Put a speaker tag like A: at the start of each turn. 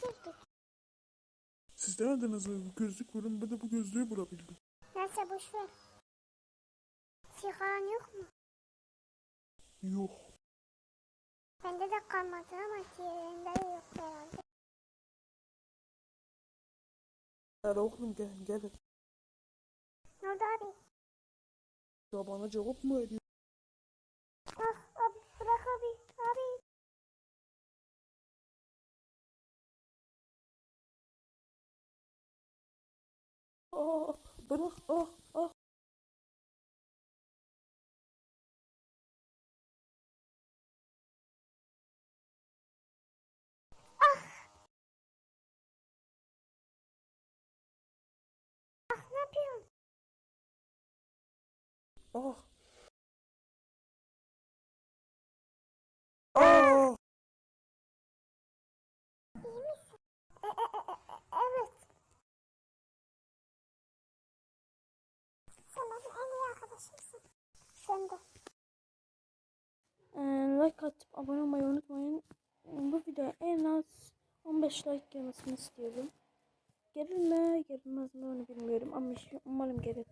A: girdik.
B: Siz de aradınız mı? Gözlük vurun ben de bu gözlüğü bulabildim.
A: Neyse boş ver. Sigaran yok mu?
B: Yok.
A: Bende de kalmadı ama diğerinde de yok herhalde.
B: Gel oğlum gel gel.
A: Ne oldu abi?
B: Ya bana cevap mı veriyor?
A: Ah abi bırak abi. Abi.
B: Aa bırak ah ah.
A: Ah ne yapıyorsun?
B: Ah. Ah.
C: Like atıp abone olmayı unutmayın. Bu videoya en az 15 like gelmesini istiyorum. Gelir mi gelmez mi onu bilmiyorum ama umarım gelir.